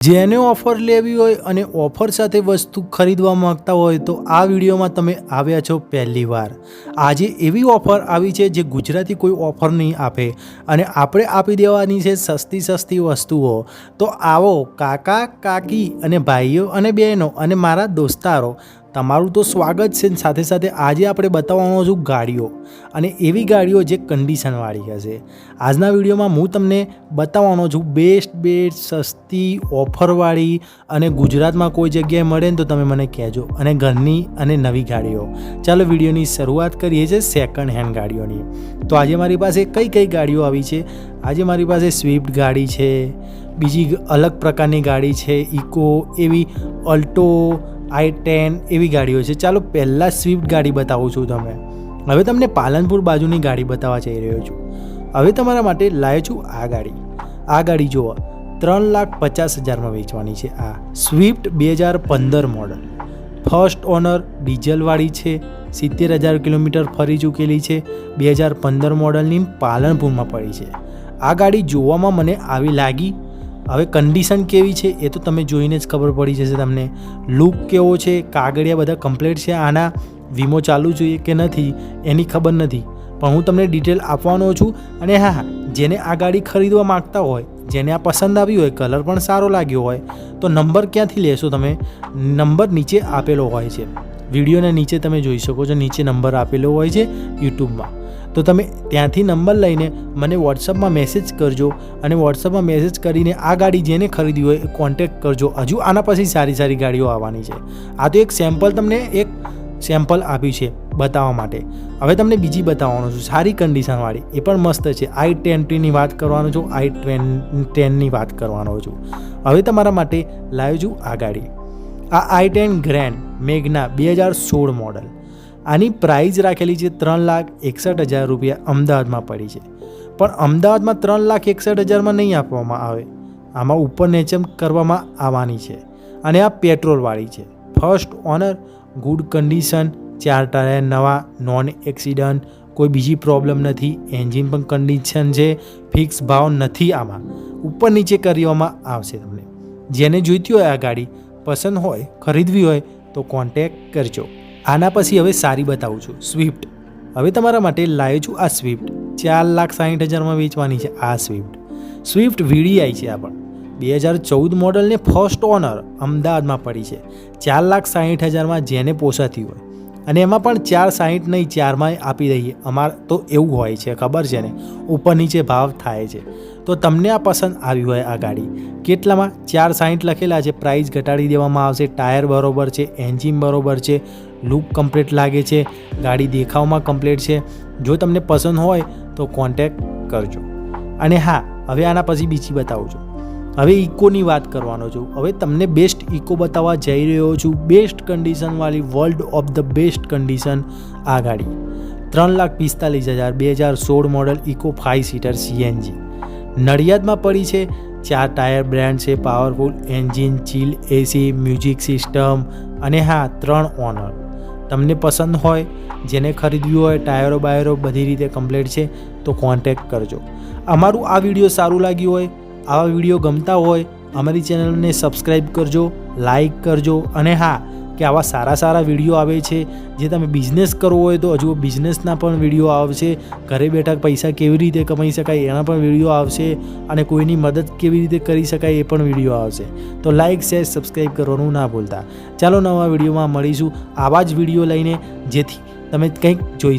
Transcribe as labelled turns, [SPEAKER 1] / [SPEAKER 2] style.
[SPEAKER 1] જેને ઓફર લેવી હોય અને ઓફર સાથે વસ્તુ ખરીદવા માંગતા હોય તો આ વિડીયોમાં તમે આવ્યા છો પહેલી વાર. આજે એવી ઓફર આવી છે જે ગુજરાતી કોઈ ઓફર નહીં આપે અને આપણે આપી દેવાની છે સસ્તી સસ્તી વસ્તુઓ. તો આવો કાકા, કાકી અને ભાઈઓ અને બહેનો અને મારા દોસ્તારો તમારું તો સ્વાગત છે સાથે સાથે આજે આપણે બતાવવાનો છું ગાડીઓ અને એવી ગાડીઓ જે કન્ડિશનવાળી હશે. આજના વિડીયોમાં હું તમને બતાવવાનો છું બેસ્ટ બેસ્ટ સસ્તી ઓફરવાળી અને ગુજરાતમાં કોઈ જગ્યાએ મળે ને તો તમે મને કહેજો અને ઘરની અને નવી ગાડીઓ. ચાલો વિડીયોની શરૂઆત કરીએ છીએ સેકન્ડ હેન્ડ ગાડીઓની. તો આજે મારી પાસે કઈ કઈ ગાડીઓ આવી છે? આજે મારી પાસે સ્વિફ્ટ ગાડી છે, બીજી અલગ પ્રકારની ગાડી છે ઇકો એવી અલ્ટો આઈ ટેન એવી ગાડીઓ છે. ચાલો પહેલાં સ્વિફ્ટ ગાડી બતાવું છું તમે હવે તમને પાલનપુર બાજુની ગાડી બતાવવા જઈ રહ્યો છું. હવે તમારા માટે લાવ્યો છું આ ગાડી. આ ગાડી જુઓ, ત્રણ લાખ પચાસ હજારમાં વેચવાની છે. આ સ્વિફ્ટ બે હજાર પંદર મોડલ. ફર્સ્ટ ઓનર ડીઝલવાળી છે, સિત્તેર હજાર કિલોમીટર ફરી ચૂકેલી છે, બે હજાર પંદર મોડલની પાલનપુરમાં પડી છે. આ ગાડી જોવામાં મને આવી લાગી હવે કન્ડિશન કેવી છે એ તો તમે જોઈને જ ખબર પડી જશે તમને. લુક કેવો છે, કાગળિયા બધા કમ્પ્લીટ છે, આના વીમો ચાલુ જોઈએ કે નથી, એની ખબર નથી. પણ હું તમને ડિટેલ આપવાનો છું અને હા હા, જેને આ ગાડી ખરીદવા માગતા હોય, જેને આ પસંદ આવી હોય કલર પણ સારો લાગ્યો હોય, તો નંબર ક્યાંથી લેશો તમે? નંબર નીચે આપેલો હોય છે. વિડીયોના નીચે તમે જોઈ શકો છો, નીચે નંબર આપેલો હોય છે યુટ્યુબમાં તો તમે ત્યાંથી નંબર લઈને મને વોટ્સઅપમાં મેસેજ કરજો અને વોટ્સઅપમાં મેસેજ કરીને આ ગાડી જેને ખરીદી હોય એ કોન્ટેક્ટ કરજો. હજુ આના પછી સારી સારી ગાડીઓ આવવાની છે. આ તો એક સેમ્પલ તમને એક સેમ્પલ આપ્યું છે બતાવવા માટે. હવે તમને બીજી બતાવવાનું છું. સારી કન્ડિશનવાળી એ પણ મસ્ત છે. આઈ ટ્વેન્ટીની વાત કરવાનો છું. આઈ ટ્વેન ટેનની વાત કરવાનો છું. હવે તમારા માટે લાવ્યો છું આ ગાડી. આ આઈ ટેન ગ્રેન્ડ મેઘના બે હજાર સોળ મોડલ આની પ્રાઇઝ રાખેલી છે ત્રણ લાખ એકસઠ હજાર રૂપિયા અમદાવાદમાં પડી છે. પણ અમદાવાદમાં ત્રણ લાખ એકસઠ હજારમાં નહીં આપવામાં આવે. આમાં ઉપર નેચમ કરવામાં આવવાની છે. અને આ પેટ્રોલવાળી છે. ફર્સ્ટ ઓનર ગુડ કન્ડિશન ચાર ટાયર, નવા નોન એક્સિડન્ટ કોઈ બીજી પ્રોબ્લેમ નથી. એન્જિન પણ કન્ડિશન છે. ફિક્સ ભાવ નથી આમાં. ઉપર નીચે કરવામાં આવશે તમને. જેને જોઈતી હોય આ ગાડી, પસંદ હોય, ખરીદવી હોય, તો કોન્ટેક કરજો. આના પછી હવે સારી બતાવું છું. સ્વિફ્ટ હવે તમારા માટે લાવ્યો છું આ સ્વિફ્ટ ચાર લાખ સાઠ હજારમાં વેચવાની છે આ સ્વિફ્ટ સ્વિફ્ટ વીડીઆઈ છે આ પણ. બે હજાર ચૌદ મોડલને ફર્સ્ટ ઓનર અમદાવાદમાં પડી છે. ચાર લાખ સાઠ હજારમાં જેને પોસાતી હોય. અને એમાં પણ ચાર સાહીઠ નહીં, ચારમાં આપી દઈએ. અમાર તો એવું હોય છે, ખબર છે ને? ઉપર નીચે ભાવ થાય છે. તો તમને આ પસંદ આવી હોય આ ગાડી. કેટલામાં? ચાર સાહીઠ લખેલા છે પ્રાઇસ ઘટાડી દેવામાં આવશે, ટાયર બરોબર છે એન્જિન બરોબર છે લુક કમ્પ્લીટ લાગે છે, ગાડી દેખાવમાં કમ્પ્લીટ છે. જો તમને પસંદ હોય તો કોન્ટેક કરજો. અને હા, હવે આના પછી બીજી બતાવું છું. હવે ઇકોની વાત કરવાનો છું. હવે તમને બેસ્ટ ઇકો બતાવવા જઈ રહ્યો છું. Best કન્ડિશનવાળી world of the best condition આ ગાડી. ત્રણ લાખ પિસ્તાલીસ હજાર, બે હજાર સોળ model Eeco five seater CNG નડિયાદમાં પડી છે. ચાર ટાયર બ્રાન્ડ છે powerful engine chill AC music system અને હા, ત્રણ ઓનર તમને પસંદ હોય, જેને ખરીદવી હોય ટાયરો બાયરો બધી રીતે કમ્પ્લીટ છે, તો કોન્ટેક્ટ કરજો. અમારું આ વીડિયો સારું લાગ્યું હોય આવા વીડિયો ગમતા હોય, અમારી ચેનલને સબસ્ક્રાઈબ કરજો લાઈક કરજો અને હા, કે આવા સારા સારા વીડિયો આવે છે, જે તમે બિઝનેસ કરવો હોય તો હજુ બિઝનેસના પણ વીડિયો આવશે. ઘરે બેઠા પૈસા કેવી રીતે કમાઈ શકાય એના પણ વીડિયો આવશે અને કોઈની મદદ કેવી રીતે કરી શકાય એ પણ વીડિયો આવશે. તો લાઇક શેર સબસ્ક્રાઈબ કરવાનું ના ભૂલતા. ચાલો નવા વિડીયોમાં મળીશું. આવા જ વીડિયો લઈને જેથી તમે કંઈક જોઈ શકો.